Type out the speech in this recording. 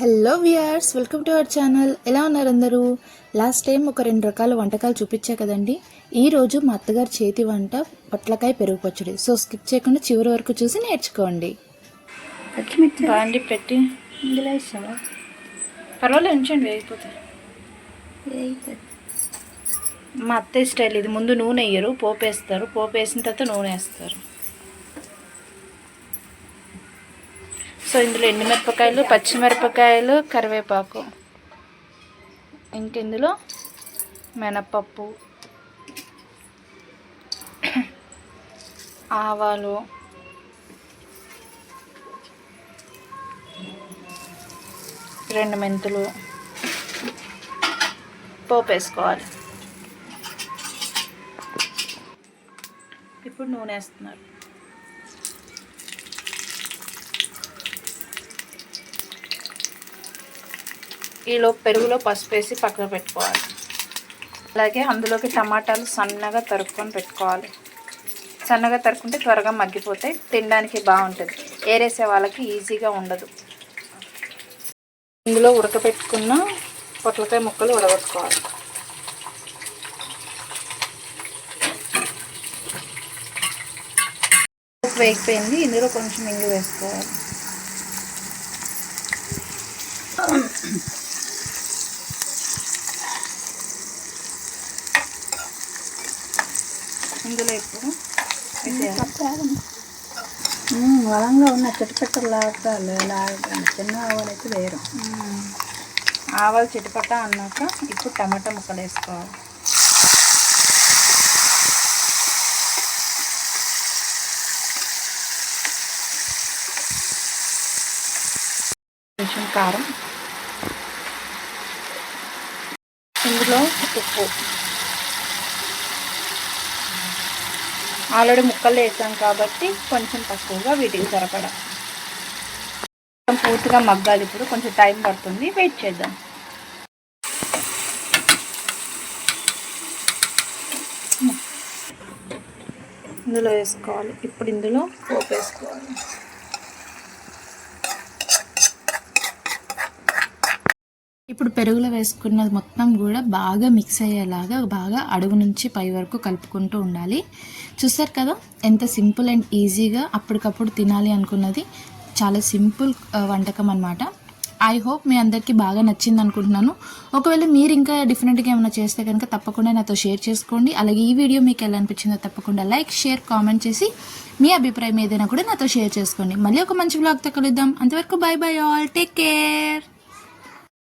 Hello viewers welcome to our channel ఎలా ఉన్నారు అందరూ? లాస్ట్ టైం ఒక రెండు రకాల వంటకాలు చూపించా కదండి. ఈ రోజు మా అత్తగారి చేతి వంట పొట్లకాయ పెరుగు పచ్చడి. సో స్కిప్ చేయకుండా చివరి వరకు చూసి నేర్చుకోండి. బాండి పెట్టి ఇందులో ఇస్తావా పర్వాలేదు ఉంచండి వేగిపోతాయి. మా అత్తయ్య స్టైల్ ఇది. ముందు నూనె వేయరు పోపు వేస్తారు పోపు వేసిన తర్వాత నూనె వేస్తారు. సో ఇందులో ఎండుమిరపకాయలు పచ్చిమిరపకాయలు కరివేపాకు. ఇంకెందులో మినపప్పు ఆవాలు రెండు మెంతులు పోపు వేసుకోవాలి. ఇప్పుడు నూనె వేస్తున్నారు. ఈలో పెరుగులో పసుపు వేసి పక్కన పెట్టుకోవాలి. అలాగే అందులోకి టమాటాలు సన్నగా తరుక్కొని పెట్టుకోవాలి. సన్నగా తరుక్కుంటే త్వరగా మగ్గిపోతాయి తినడానికి బాగుంటుంది. ఏరేసే వాళ్ళకి ఈజీగా ఉండదు. ఇందులో ఉడకపెట్టుకున్న పొట్లకాయ ముక్కలు ఉడగొట్టుకోవాలి. వేగిపోయింది ఇందులో కొంచెం ఇంగు వేసుకోవాలి. ఇందులో ఇప్పుడు వలంగా ఉన్న చిట్టపెట్టలు లాగాలి లాగాలి చిన్న ఆవులైతే వేరు మ్మ్. ఆవాలు చిటపట అన్నాక ఇప్పుడు టమాటా ముక్కలు వేసుకోవాలి. కొంచెం కారం. ఇందులో ఉప్పు. ఆల్రెడీ ముక్కలు వేసాం కాబట్టి కొంచెం తక్కువగా వీటికి సరిపడా. కొంచెం పూర్తిగా మగ్గాలి ఇప్పుడు కొంచెం టైం పడుతుంది వెయిట్ చేద్దాం. ఇందులో వేసుకోవాలి. ఇప్పుడు ఇందులో పోపు వేసుకోవాలి. ఇప్పుడు పెరుగులో వేసుకున్నది మొత్తం కూడా బాగా మిక్స్ అయ్యేలాగా బాగా అడుగు నుంచి పై వరకు కలుపుకుంటూ ఉండాలి. చూస్తారు కదా ఎంత సింపుల్ అండ్ ఈజీగా అప్పటికప్పుడు తినాలి అనుకున్నది. చాలా సింపుల్ వంటకం అనమాట ఐ హోప్ మీ అందరికీ బాగా నచ్చింది అనుకుంటున్నాను. ఒకవేళ మీరు ఇంకా డిఫరెంట్గా ఏమైనా చేస్తే కనుక తప్పకుండా నాతో షేర్ చేసుకోండి. అలాగే ఈ వీడియో మీకు ఎలా అనిపించిందో తప్పకుండా లైక్ షేర్ కామెంట్ చేసి మీ అభిప్రాయం ఏదైనా కూడా నాతో షేర్ చేసుకోండి. మళ్ళీ ఒక మంచి బ్లాగ్తో కలుద్దాం. అంతవరకు bye bye all take care